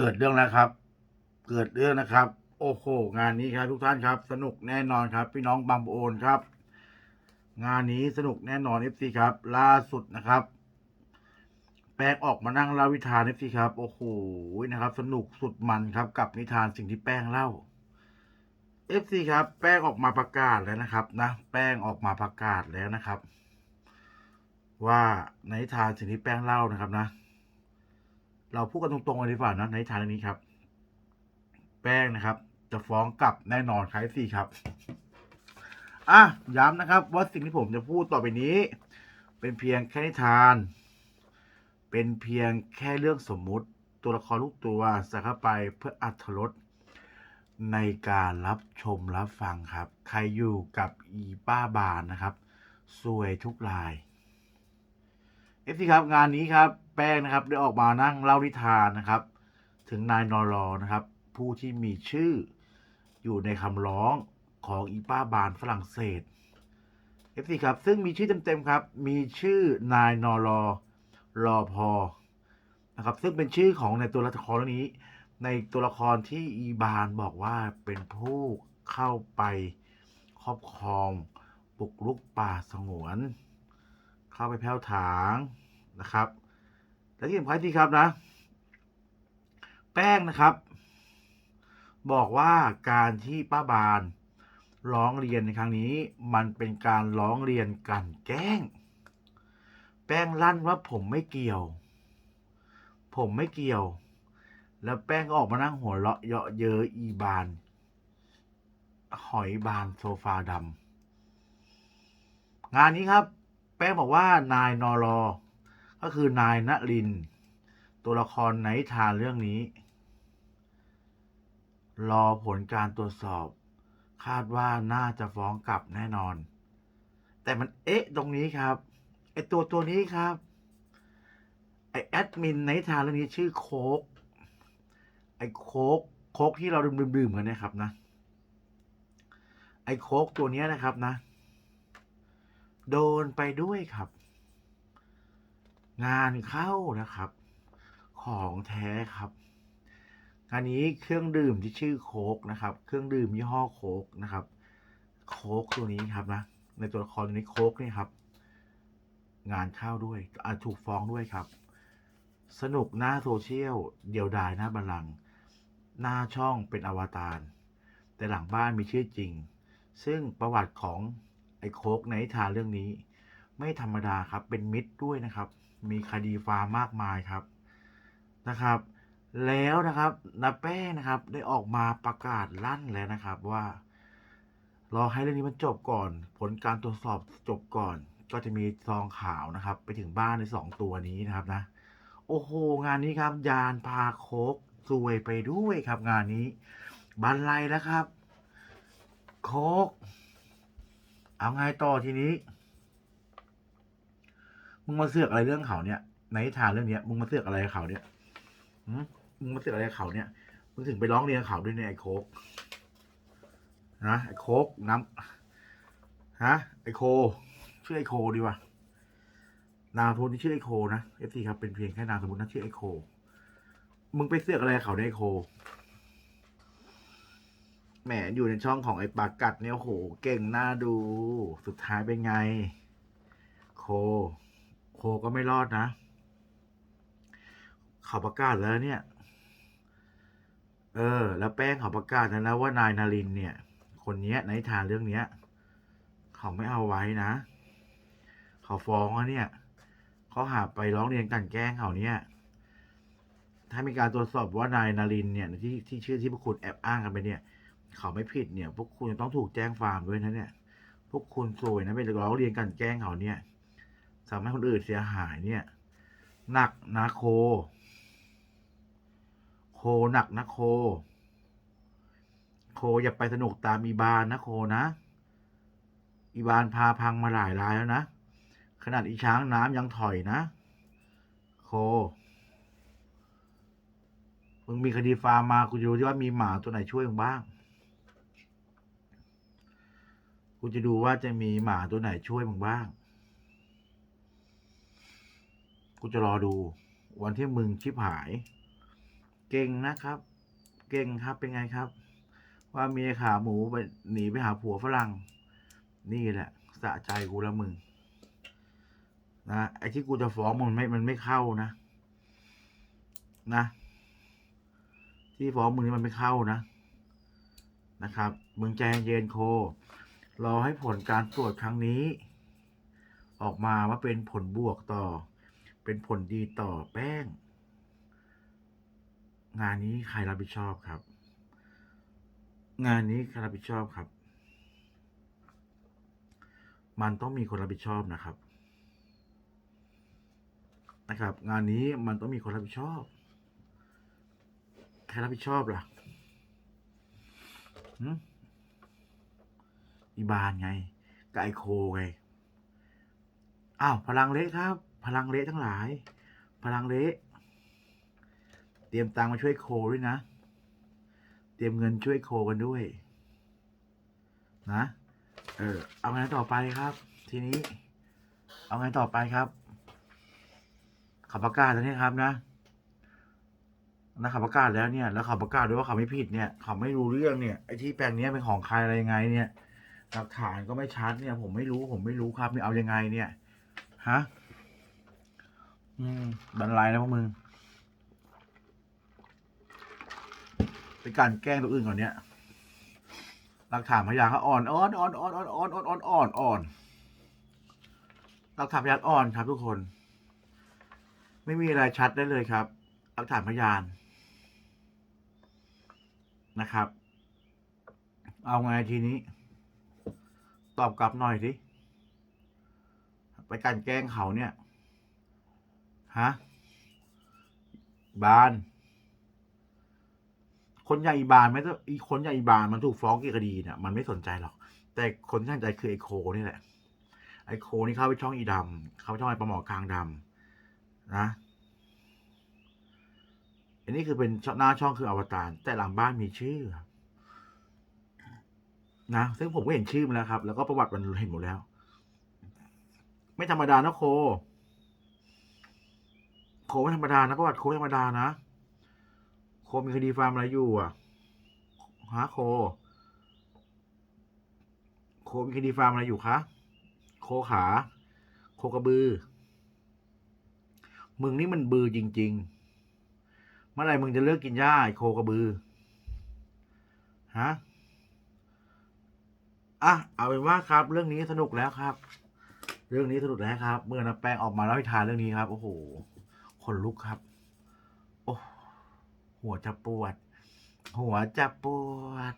เกิดเรื่องแล้วครับ เกิดเรื่องนะครับ โอ้โห งานนี้ครับทุกท่านครับ สนุกแน่นอนครับ พี่น้องบางปะโอนครับ งานนี้สนุกแน่นอนเอฟซีครับ ล่าสุดนะครับ แป้งออกมานั่งเล่าวิทานเอฟซีครับ โอ้โหนะครับ สนุกสุดมันครับ กับนิทานสิ่งที่แป้งเล่าเอฟซีครับ แป้งออกมาประกาศแล้วนะครับ นะ แป้งออกมาประกาศแล้วนะครับ ว่าในนิทานสิ่งที่แป้งเล่านะครับนะ เราพูดกันตรงๆเลยดีกว่านะในทานเรื่องนี้ครับ แป้งนะครับ จะฟ้องกลับแน่นอนใครสี่ครับอะย้ำนะครับ ว่าสิ่งที่ผมจะพูดต่อไปนี้ เป็นเพียงแค่นิทาน เป็นเพียงแค่เรื่องสมมุติ ตัวละครลูกตัวใส่เข้าไปเพื่ออัธรสในการรับชมรับฟังครับ ใครอยู่กับอีป้าบานนะครับ สวยทุกรายเอฟซีครับงานนี้ครับ แป้งนะครับ ได้ออกมานั่งเล่านิทานนะครับ ถึงนายนอรอนะครับ ผู้ที่มีชื่ออยู่ในคำร้องของอีป้าบานฝรั่งเศสเอฟซีครับ ซึ่งมีชื่อเต็มๆครับ มีชื่อนายนอรอรอพอนะครับ ซึ่งเป็นชื่อของในตัวละครนี้ ในตัวละครที่อีบานบอกว่าเป็นผู้เข้าไปครอบครองบุกรุกป่าสงวน เข้าไปแผ้วถางนะครับ และที่สำคัญที่ครับนะ แป้งนะครับ บอกว่าการที่ป้าบานร้องเรียนในครั้งนี้ มันเป็นการร้องเรียนกันแกล้ง แป้งลั่นว่าผมไม่เกี่ยว ผมไม่เกี่ยว แล้วแป้งก็ออกมานั่งหัวเราะเยาะเย้ยอีบาน หอยบานโซฟาดำงานนี้ครับ แป้งบอกว่านายนอรอ ก็คือนายณริน ตัวละครในนิทานเรื่องนี้ รอผลการตรวจสอบ คาดว่าน่าจะฟ้องกลับแน่นอน แต่มันเอ๊ะตรงนี้ครับไอตัวตัวนี้ครับไอแอดมินในนิทานเรื่องนี้ชื่อโคกไอโคกโคกที่เราดื่มๆกันเนะครับนะไอโคกตัวนี้นะครับนะ โดนไปด้วยครับ งานเข้านะครับ ของแท้ครับงานนี้เครื่องดื่มที่ชื่อโคกนะครับ เครื่องดื่มยี่ห้อโคกนะครับ โคกตัวนี้ครับนะในตัวละครตัวนี้โคกนี่ครับ งานเข้าด้วยอาถูกฟ้องด้วยครับ สนุกหน้าโซเชียลเดียวดายหน้าบัลลังหน้าช่องเป็นอวตารแต่หลังบ้านมีชื่อจริง ซึ่งประวัติของไอ้โคกในทานเรื่องนี้ ไม่ธรรมดาครับเป็นมิตรด้วยนะครับ มีคดีฟาร์มมากมายครับนะครับ แล้วนะครับนาแป้งนะครับได้ออกมาประกาศลั่นแล้วนะครับว่ารอให้เรื่องนี้มันจบก่อน ผลการตรวจสอบจบก่อน ก็จะมีซองขาวนะครับ ไปถึงบ้านในสองตัวนี้นะครับนะ โอ้โห งานนี้ครับ ยานพาโคกซวยไปด้วยครับงานนี้บันไลแล้วครับ โคกเอาไงต่อทีนี้ มึงมาเสือกอะไรเรื่องเขาเนี่ยในนิทานเรื่องเนี้ยมึงมาเสือกอะไรกับเขาเนี่ยหืมมึงมาเสือกอะไรกับเขาเนี่ยมึงถึงไปร้องเรียนเขาด้วยเนี่ยไอ้โคกนะไอ้โคกน้ำฮะไอ้โคชื่อไอ้โคดีว่ะนามสมมติที่ชื่อไอ้โคนะเอฟซีครับเป็นเพียงแค่นามสมมตินะชื่อไอ้โค มึงไปเสือกอะไรเขาเนี่ยไอ้โค แหมอยู่ในช่องของไอ้ปากกัดเนี่ยโอ้โหเก่งน่าดู สุดท้ายเป็นไง โค โคก็ไม่รอดนะเขาประกาศแล้วเนี่ย เออ แล้วแป้งเขาประกาศแล้วนะว่านายนารินเนี่ย คนเนี้ยในทานเรื่องเนี้ย เขาไม่เอาไว้นะ เขาฟ้องอะเนี่ยเขาหาไปร้องเรียนกันแกล้งเขาเนี่ย ถ้ามีการตรวจสอบว่านายนารินเนี่ยที่ที่ชื่อที่พวกคุณแอบอ้างกันไปเนี่ย เขาไม่ผิดเนี่ย พวกคุณต้องถูกแจ้งฟามด้วยนะเนี่ย พวกคุณซวยนะไปร้องเรียนกันแกล้งเขาเนี่ย ทำให้คนอื่นเสียหายเนี่ยหนักนะโค โคหนักนะโค โคอย่าไปสนุกตามอีบานนะโคนะ อีบานพาพังมาหลายรายแล้วนะ ขนาดอีช้างน้ำยังถอยนะ โค มึงมีคดีฟาร์มมากูจะดูที่ว่ามีหมาตัวไหนช่วยมึงบ้าง กูจะดูว่าจะมีหมาตัวไหนช่วยมึงบ้าง กูจะรอดูวันที่มึงชิบหาย เก่งนะครับ เก่งครับเป็นไงครับ ว่าเมียขาหมูไปหนีไปหาผัวฝรั่ง นี่แหละสะใจกูแล้วมึงนะไอ้ที่กูจะฟ้องมันไม่มันไม่เข้านะ นะ ที่ฟ้องมึงนี่มันไม่เข้านะนะครับมึงใจเย็นโค รอให้ผลการตรวจครั้งนี้ ออกมาว่าเป็นผลบวกต่อ เป็นผลดีต่อแป้ง งานนี้ใครรับผิดชอบครับ งานนี้ใครรับผิดชอบครับ มันต้องมีคนรับผิดชอบนะครับ นะครับ งานนี้มันต้องมีคนรับผิดชอบใครรับผิดชอบล่ะอีบานไงกับไอโคไง อ้าว พลังเละครับ พลังเละทั้งหลาย พลังเละเตรียมตังมาช่วยโคด้วยนะ เตรียมเงินช่วยโคกันด้วย นะ เออ เอาไงต่อไปครับ ทีนี้ เอาไงต่อไปครับ ขับประกาศแล้วเนี่ยครับนะนะเขาประกาศแล้วเนี่ย แล้วเขาประกาศด้วยว่าเขาไม่ผิดเนี่ย เขาไม่รู้เรื่องเนี่ย ไอ้ที่แปลงนี้เป็นของใครอะไรยังไง เนี่ย หลักฐานก็ไม่ชัดเนี่ย ผมไม่รู้ ผมไม่รู้ครับเนี่ยเอายังไงเนี่ย ฮะ อืมบันไลแล้วพวกมึงเป็นการแกล้งตัวอื่นก่อนเนี่ยหลักฐานพยานเขาอ่อนอ่อนอ่อนอ่อนอ่อนอ่อนอ่อนอ่อนอ่อนอ่อนหลักฐานพยานอ่อนครับทุกคน ไม่มีอะไรชัดได้เลยครับหลักฐานพยานนะครับ เอาไงทีนี้ ตอบกลับหน่อยสิไปกลันแกล้งเขาเนี่ย ฮะบาน คนอย่อีบานไม่ต้องอีคนอย่อีบานมันถูกฟ้องกี่คดีเนี่ยมันไม่สนใจหรอก แต่คนที่สนใจคือไอโคนี่แหละ ไอโคนี่เข้าไปช่องอีดำเข้าไปช่องไอปลาหมอกลางดำนะอันนี้คือเป็นหน้าช่องคืออวตาร แต่หลังบ้านมีชื่อนะซึ่งผมก็เห็นชื่อมาแล้วครับ แล้วก็ประวัติมันเห็นหมดแล้ว ไม่ธรรมดานะโค โคไม่ธรรมดานะประวัติโคไม่ธรรมดานะ โคมีคดีฟาร์มอะไรอยู่อะฮะโค โคมีคดีฟาร์มอะไรอยู่คะโคขา โคกระบือ มึงนี่มันบือจริง ๆ เมื่อไหร่มึงจะเลิกกินหญ้าโคกระบือฮะอะเอาเป็นว่าครับ เรื่องนี้สนุกแล้วครับ เรื่องนี้สนุกแล้วครับ เมื่อน้าแป้งออกมาเล่าให้ทานเรื่องนี้ครับ โอ้โห นลุกครับ โอ้หัวจะปวด หัวจะปวด